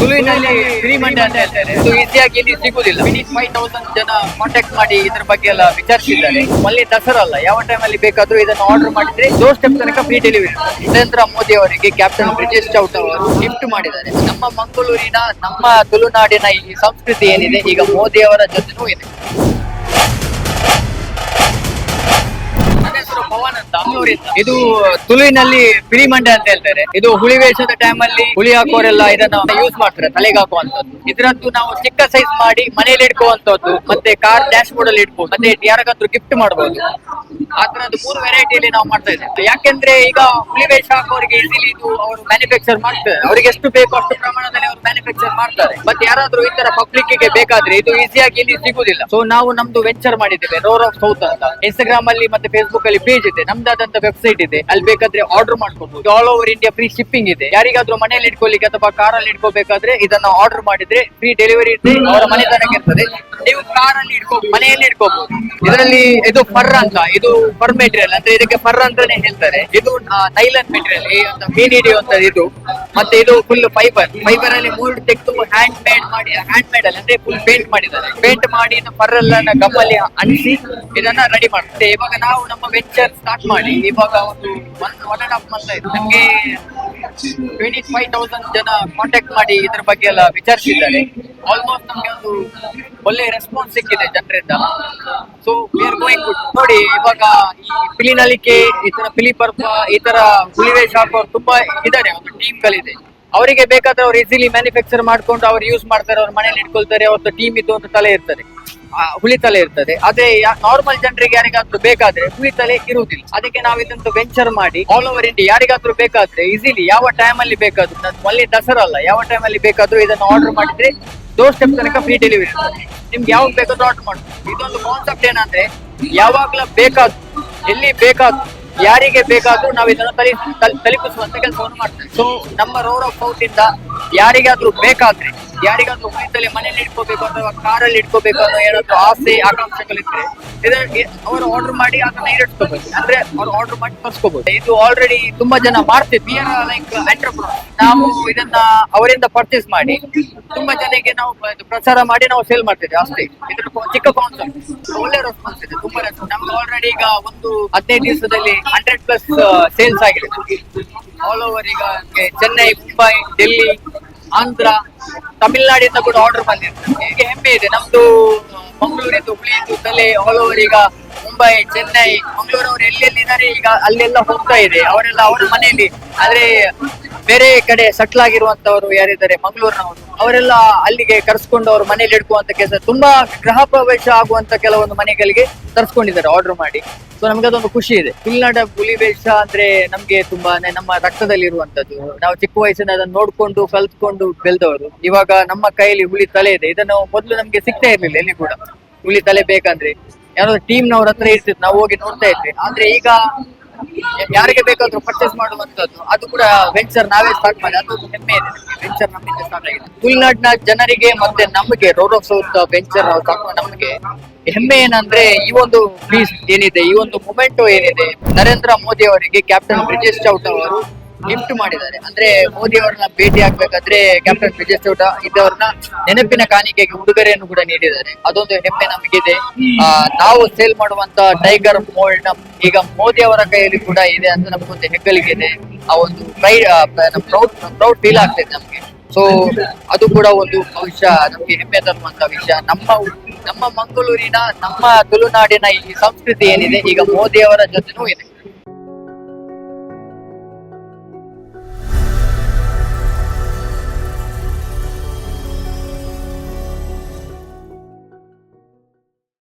ತುಳುವಿನಲ್ಲಿ free ಮಂಡೆ ಅಂತ ಹೇಳ್ತಾರೆ ಇದು ಈಸಿಯಾಗಿ ಇಲ್ಲಿ ಸಿಗುದಿಲ್ಲ. ಫಿನಿಶ್ ಫೈವ್ ತೌಸಂಡ್ ಜನ ಕಾಂಟ್ಯಾಕ್ಟ್ ಮಾಡಿ ಇದ್ರ ಬಗ್ಗೆ ಎಲ್ಲ ವಿಚಾರಿಸಿದ್ದಾರೆ. ಮಲ್ಲಿ ದಸರಾ ಅಲ್ಲ ಯಾವ ಟೈಮ್ ಅಲ್ಲಿ ಬೇಕಾದ್ರೂ ಇದನ್ನು ಆರ್ಡರ್ ಮಾಡಿದ್ರೆ ಡೋರ್ ಸ್ಟೆಪ್ ತನಕ ಫ್ರೀ ಡೆಲಿವರಿ ನರೇಂದ್ರ ಮೋದಿ ಅವರಿಗೆ ಕ್ಯಾಪ್ಟನ್ ಬ್ರಿಜೇಶ್ ಚೌಟ್ ಅವರು ಗಿಫ್ಟ್ ಮಾಡಿದ್ದಾರೆ. ನಮ್ಮ ಮಂಗಳೂರಿನ ನಮ್ಮ ತುಳುನಾಡಿನ ಈ ಸಂಸ್ಕೃತಿ ಏನಿದೆ ಈಗ ಮೋದಿ ಅವರ ಜೊತೆನೂ ಇದೆ. ನನ್ನ ಹೆಸರು ಪವನ್ ಅಂತ ಇದು ತುಳುವಿನಲ್ಲಿ ಪಿಳಿ ಮಂಡೆ ಅಂತ ಹೇಳ್ತಾರೆ. ಇದು ಹುಳಿ ವೇಷದ ಟೈಮ್ ಅಲ್ಲಿ ಹುಳಿ ಹಾಕೋರೆಲ್ಲ ಇದನ್ನ ಯೂಸ್ ಮಾಡ್ತಾರೆ, ತಲೆಗೆ ಹಾಕುವಂತದ್ದು ಇದ್ರದ್ದು ನಾವು ಚಿಕ್ಕ ಸೈಜ್ ಮಾಡಿ ಮನೆಯಲ್ಲಿ ಇಟ್ಕೋವಂತದ್ದು ಮತ್ತೆ ಕಾರ್ ಡ್ಯಾಶ್ ಬೋರ್ಡ್ ಅಲ್ಲಿ ಇಟ್ಬೋದು, ಮತ್ತೆ ಯಾರಿಗಾದ್ರೂ ಗಿಫ್ಟ್ ಮಾಡಬಹುದು ಆ ತರದ್ದು ಮೂರು ವೆರೈಟಿಯಲ್ಲಿ ನಾವು ಮಾಡ್ತಾ ಇದ್ದೇವೆ. ಯಾಕೆಂದ್ರೆ ಈಗ ಹುಳಿ ವೇಷ ಹಾಕೋರಿಗೆ ಈಸಿಲಿ ಇದು ಅವರು ಮ್ಯಾನುಫ್ಯಾಕ್ಚರ್ ಮಾಡ್ತಾರೆ. ಅವರಿಗೆ ಎಷ್ಟು ಬೇಕು ಅಷ್ಟು ಪ್ರಮಾಣದಲ್ಲಿ ಅವರು ಮ್ಯಾನುಫ್ಯಾಕ್ಚರ್ ಮಾಡ್ತಾರೆ. ಮತ್ತೆ ಯಾರಾದ್ರೂ ಈ ತರ ಪಬ್ಲಿಕ್ಗೆ ಬೇಕಾದ್ರೆ ಇದು ಈಸಿಯಾಗಿ ಇಲ್ಲಿ ಸಿಗುದಿಲ್ಲ. ಸೊ ನಾವು ನಮ್ದು ವೆಂಚರ್ ಮಾಡಿದ್ದೇವೆ ರೋರ್ ಆಫ್ ಸೌತ್ ಅಂತ. ಇನ್ಸ್ಟಾಗ್ರಾಮ್ ಅಲ್ಲಿ ಮತ್ತೆ ಫೇಸ್ಬುಕ್ ಅಲ್ಲಿ ಪೇಜ್ ಇದೆ. ನಮ್ದಾದಂತ ವೆಬ್ಸೈಟ್ ಇದೆ. ಅಲ್ಲಿ ಬೇಕಾದ್ರೆ ಆರ್ಡರ್ ಮಾಡ್ಕೋಬಹುದು all over India free shipping ಇದೆ. ಯಾರಿಗಾದ್ರೂ ಮನೆಯಲ್ಲಿ ಇಟ್ಕೊಳ್ಳಿಕ್ಕೆ ಅಥವಾ ಕಾರಲ್ಲಿ ಇಟ್ಕೋಬೇಕಾದ್ರೆ ಇದನ್ನ ಆರ್ಡರ್ ಮಾಡಿದ್ರೆ ಫ್ರೀ ಡೆಲಿವರಿ ಇದೆ ಅವರ ಮನೆ ತನಕ ಇರ್ತದೆ. ನೀವು ಕಾರಲ್ಲಿ ಇಟ್ಕೋಬಹುದು ಮನೆಯಲ್ಲಿ ಇಟ್ಕೋಬಹುದು ಇದರಲ್ಲಿ ಇದು ಫರ್ ಅಂತ ಇದು ಫರ್ ಮೆಟೀರಿಯಲ್ ಅಂದ್ರೆ ಇದಕ್ಕೆ ಫರ್ ಅಂತಾನೆ ಹೇಳ್ತಾರೆ. ಇದು ನೈಲನ್ ಮೆಟೀರಿಯಲ್ ಮೀನ್ ಹಿಡಿಯುವಂತ ಇದು. ಮತ್ತೆ ಇದು ಫುಲ್ ಫೈಬರ್ ಫೈಬರ್ ಅಲ್ಲಿ ಮೂರು ತೆಗೆದು ಹ್ಯಾಂಡ್ ಮೇಡ್ ಮಾಡಿ ಹ್ಯಾಂಡ್ ಮೇಡ್ ಅಲ್ಲಿ ಅಂದ್ರೆ ಫುಲ್ ಪೇಂಟ್ ಮಾಡಿದ್ದಾರೆ. ಪೇಂಟ್ ಮಾಡಿ ಫರ್ ಎಲ್ಲ ಗಮ್ಮಲ್ಲಿ ಅಣಿಸಿ ಇದನ್ನ ರೆಡಿ ಮಾಡ್ತಾರೆ. ಇವಾಗ ನಾವು ನಮ್ಮ ವೆಂಚರ್ ಸ್ಟಾರ್ಟ್ ಮಾಡಿ, ಇವಾಗ ಒಂದು one one and half month ಆಯ್ತು. ನಮ್ಗೆ ಟ್ವೆಂಟಿ ಫೈವ್ ತೌಸಂಡ್ ಜನ ಕಾಂಟ್ಯಾಕ್ಟ್ ಮಾಡಿ ಇದ್ರ ಬಗ್ಗೆ ಎಲ್ಲ ವಿಚಾರಿಸಿದ್ದಾರೆ. ಆಲ್ಮೋಸ್ಟ್ ನಮ್ಗೆ ಒಂದು ಒಳ್ಳೆ ರೆಸ್ಪಾನ್ಸ್ ಸಿಕ್ಕಿದೆ ಜನರಿಂದ. So we are going good ನೋಡಿ, ಇವಾಗ ಈ ಪಿಲಿನಲಿಕೆ ಈ ತರ ಪಿಲಿಪರ್ಪ ಈ ತರ ಹುಲಿವೆ ಹಾಕೋರು ತುಂಬಾ ಇದ್ದಾರೆ, ಒಂದು ಟೀಮ್ ಗಳಿದೆ. ಅವರಿಗೆ ಬೇಕಾದ್ರೆ ಅವ್ರು ಈಸಿಲಿ ಮ್ಯಾನುಫ್ಯಾಕ್ಚರ್ ಮಾಡ್ಕೊಂಡು ಅವ್ರು ಯೂಸ್ ಮಾಡ್ತಾರೆ, ಅವ್ರ ಮನೇಲಿ ಇಟ್ಕೊಳ್ತಾರೆ ಅವ್ರದ್ದು ಟೀಮ್ ಇದ್ದು ಒಂದು ತಲೆ ಇರ್ತದೆ. ಹುಳಿ ತಲೆ ಇರ್ತದೆ. ಅದೇ ನಾರ್ಮಲ್ ಜನರಿಗೆ ಯಾರಿಗಾದ್ರೂ ಬೇಕಾದ್ರೆ ಹುಳಿ ತಲೆ ಇರುವುದಿಲ್ಲ. ಅದಕ್ಕೆ ನಾವು ಇದೊಂದು ವೆಂಚರ್ ಮಾಡಿ ಆಲ್ ಓವರ್ ಇಂಡಿಯಾ ಯಾರಿಗಾದ್ರೂ ಬೇಕಾದ್ರೆ ಈಸಿಲಿ ಯಾವ ಟೈಮ್ ಅಲ್ಲಿ ಬೇಕಾದ್ರೂ ಅಲ್ಲಿ ದಸರಾ ಅಲ್ಲ, ಯಾವ ಟೈಮ್ ಅಲ್ಲಿ ಬೇಕಾದ್ರೂ ಇದನ್ನು ಆರ್ಡರ್ ಮಾಡಿದ್ರೆ ಡೋರ್ ಸ್ಟೆಪ್ ತನಕ ಫ್ರೀ ಡೆಲಿವರಿ ನಿಮ್ಗೆ ಯಾವಾಗ ಬೇಕಾದ್ರೂ ಆರ್ಡರ್ ಮಾಡ್ಬೋದು. ಇದೊಂದು ಕಾನ್ಸೆಪ್ಟ್ ಏನಂದ್ರೆ ಯಾವಾಗ್ಲೂ ಬೇಕಾದ್ರು, ಎಲ್ಲಿ ಬೇಕಾದ್ರು ಯಾರಿಗೆ ಬೇಕಾದ್ರೂ ನಾವು ಇದನ್ನು ತಲಿ ತಲ್- ತಲುಪಿಸುವಂತ ಕೆಲಸವನ್ನು ಮಾಡ್ತೇವೆ. ಸೊ ನಮ್ಮ ರೋಡ್ ಆಫ್ ಸೌತ್ ಇಂದ ಯಾರಿಗಾದ್ರೂ ಬೇಕಾದ್ರೆ ಯಾರಿಗಾದ್ರೂ ಹುಳಿತಲೆ ಮನೇಲಿ ಇಟ್ಕೋಬೇಕು ಅಥವಾ ಕಾರಲ್ಲಿ ಇಟ್ಕೋಬೇಕು ಅನ್ನೋ ಏನಾದ್ರು ಆಸೆ, ಆಕಾಂಕ್ಷೆಗಳಿದ್ರೆ ಅವರು ಆರ್ಡರ್ ಮಾಡಿ ಅದನ್ನ ಈಡೇರಿಸ್ಕೋಬೇಕು ಅಂದ್ರೆ ಅವ್ರು ಆರ್ಡರ್ ಮಾಡಿ ತರಿಸ್ಕೋಬಹುದು ಇದು ಆಲ್ರೆಡಿ ತುಂಬಾ ಜನ ಮಾಡ್ತಿದ್ವಿ ಲೈಕ್ ಎಂಟರ್ಪ್ರೂವ್ ನಾವು ಇದನ್ನ ಅವರಿಂದ ಪರ್ಚೇಸ್ ಮಾಡಿ ತುಂಬಾ ಜನಕ್ಕೆ ನಾವು ಪ್ರಚಾರ ಮಾಡಿ ನಾವು ಸೇಲ್ ಮಾಡ್ತೇವೆ ಅಷ್ಟೇ. ಇದ್ರ ಚಿಕ್ಕ ಕಾನ್ಸೆಪ್ಟ್ ಒಳ್ಳೆ ರೆಸ್ಪಾನ್ಸ್ ಇದೆ. ತುಂಬಾ ರೆಸ್ಪಾನ್ಸ್ ನಮ್ಗೆ ಆಲ್ರೆಡಿ ಈಗ ಒಂದು ಹದಿನೈದು ದಿವಸದಲ್ಲಿ ಹಂಡ್ರೆಡ್ ಪ್ಲಸ್ ಸೇಲ್ಸ್ ಆಗಿದೆ. ಆಲ್ ಓವರ್ ಈಗ ಚೆನ್ನೈ, ಮುಂಬೈ, ಡೆಲ್ಲಿ ಆಂಧ್ರ ತಮಿಳ್ನಾಡಿಂದ ಕೂಡ ಆರ್ಡರ್ ಬಂದಿರ್ತದೆ ಹೆಮ್ಮೆ ಇದೆ. ನಮ್ದು ಮಂಗಳೂರಿದ್ದು ಹುಳಿದು ತಲೆ ಆಲ್ ಓವರ್ ಈಗ ಮುಂಬೈ ಚೆನ್ನೈ ಮಂಗಳೂರು ಅವರು ಎಲ್ಲೆಲ್ಲಿದ್ದಾರೆ ಈಗ ಅಲ್ಲೆಲ್ಲ ಹೋಗ್ತಾ ಇದೆ. ಅವರೆಲ್ಲ ಅವರ ಮನೆಯಲ್ಲಿ. ಆದ್ರೆ ಬೇರೆ ಕಡೆ ಸಟ್ಲ್ ಆಗಿರುವಂತವರು ಯಾರಿದ್ದಾರೆ? ಮಂಗಳೂರಿನವರು. ಅವರೆಲ್ಲ ಅಲ್ಲಿಗೆ ಕರ್ಸ್ಕೊಂಡು ಅವ್ರ ಮನೇಲಿ ಇಡ್ಕುವಂತ ಕೆಲಸ, ತುಂಬಾ ಗೃಹ ಪ್ರವೇಶ ಆಗುವಂತ ಕೆಲವೊಂದು ಮನೆಗಳಿಗೆ ತರ್ಸ್ಕೊಂಡಿದ್ದಾರೆ ಆರ್ಡರ್ ಮಾಡಿ. ಸೊ ನಮ್ಗೆ ಅದೊಂದು ಖುಷಿ ಇದೆ. ತುಳುನಾಡ ಹುಲಿ ವೇಷ ಅಂದ್ರೆ ನಮ್ಗೆ ತುಂಬಾ ನಮ್ಮ ರಕ್ತದಲ್ಲಿ ಇರುವಂತದ್ದು ನಾವು ಚಿಕ್ಕ ವಯಸ್ಸಿನ ಅದನ್ನ ನೋಡ್ಕೊಂಡು, ಕಲ್ತ್ಕೊಂಡು ಬೆಳೆದವರು. ಇವಾಗ ನಮ್ಮ ಕೈಯಲ್ಲಿ ಹುಲಿ ತಲೆ ಇದೆ. ಇದನ್ನು ಮೊದಲು ನಮ್ಗೆ ಸಿಗ್ತಾ ಇರ್ಲಿಲ್ಲ, ಎಲ್ಲಿ ಕೂಡ. ಹುಲಿ ತಲೆ ಬೇಕಂದ್ರೆ. ಯಾರೋ ಟೀಮ್ ನವ್ರ ಹತ್ರ ಇರ್ತಿತ್ತು ನಾವು ಹೋಗಿ ನೋಡ್ತಾ ಇದ್ವಿ. ಆದ್ರೆ ಈಗ ಯಾರಿಗೆ ಬೇಕಾದ್ರೂ ಪರ್ಚೇಸ್ ಮಾಡುವಂತದ್ದು ಅದು ಕೂಡ ವೆಂಚರ್ ನಾವೇ ಸ್ಟಾರ್ಟ್ ಮಾಡಿ ಅದೊಂದು ಹೆಮ್ಮೆ ಇದೆ ವೆಂಚರ್ ನಮ್ಮಿಂದ ಸ್ಟಾರ್ಟ್ ಆಗಿದೆ. ತುಳುನಾಡಿನ ಜನರಿಗೆ ಮತ್ತೆ ನಮಗೆ ರೋಡ್ ಆಫ್ ಸೌತ್ ವೆಂಚರ್ ನಮಗೆ ಹೆಮ್ಮೆ ಏನಂದ್ರೆ ಈ ಒಂದು ಪ್ಲೀಸ್ ಏನಿದೆ, ಈ ಒಂದು ಮೊಮೆಂಟೋ ಏನಿದೆ. ನರೇಂದ್ರ ಮೋದಿ ಅವರಿಗೆ ಕ್ಯಾಪ್ಟನ್ ಬ್ರಿಜೇಶ್ ಚೌಟ್ ಅವರು ಗಿಫ್ಟ್ ಮಾಡಿದ್ದಾರೆ. ಅಂದ್ರೆ ಮೋದಿ ಅವರನ್ನ ಭೇಟಿ ಆಗ್ಬೇಕಾದ್ರೆ ಕ್ಯಾಪ್ಟನ್ ವಿಜಯ್ ಚೌಟ ಇದ್ದವ್ರನ್ನ ನೆನಪಿನ ಕಾಣಿಕೆಗೆ ಉಡುಗೊರೆಯನ್ನು ಕೂಡ ನೀಡಿದ್ದಾರೆ. ಅದೊಂದು ಹೆಮ್ಮೆ ನಮಗಿದೆ. ಆ, ನಾವು ಸೇಲ್ ಮಾಡುವಂತ ಟೈಗರ್ ಮೋಲ್ಡ್ ಈಗ ಮೋದಿ ಅವರ ಕೈಯಲ್ಲಿ ಕೂಡ ಇದೆ ಅಂತ ನಮಗೊಂದು ಹೆಗ್ಗಳಿಕೆ ಇದೆ ಆ ಒಂದು ಪ್ರೌಡ್ ಪ್ರೌಡ್ ಫೀಲ್ ಆಗ್ತದೆ ನಮ್ಗೆ. ಸೊ ಅದು ಕೂಡ ಒಂದು ಭವಿಷ್ಯ ನಮ್ಗೆ ಹೆಮ್ಮೆ ತರುವಂತ ವಿಷಯ. ನಮ್ಮ ನಮ್ಮ ಮಂಗಳೂರಿನ ನಮ್ಮ ತುಳುನಾಡಿನ ಈ ಸಂಸ್ಕೃತಿ ಏನಿದೆ ಈಗ ಮೋದಿ ಅವರ ಜೊತೆನೂ ಇದೆ.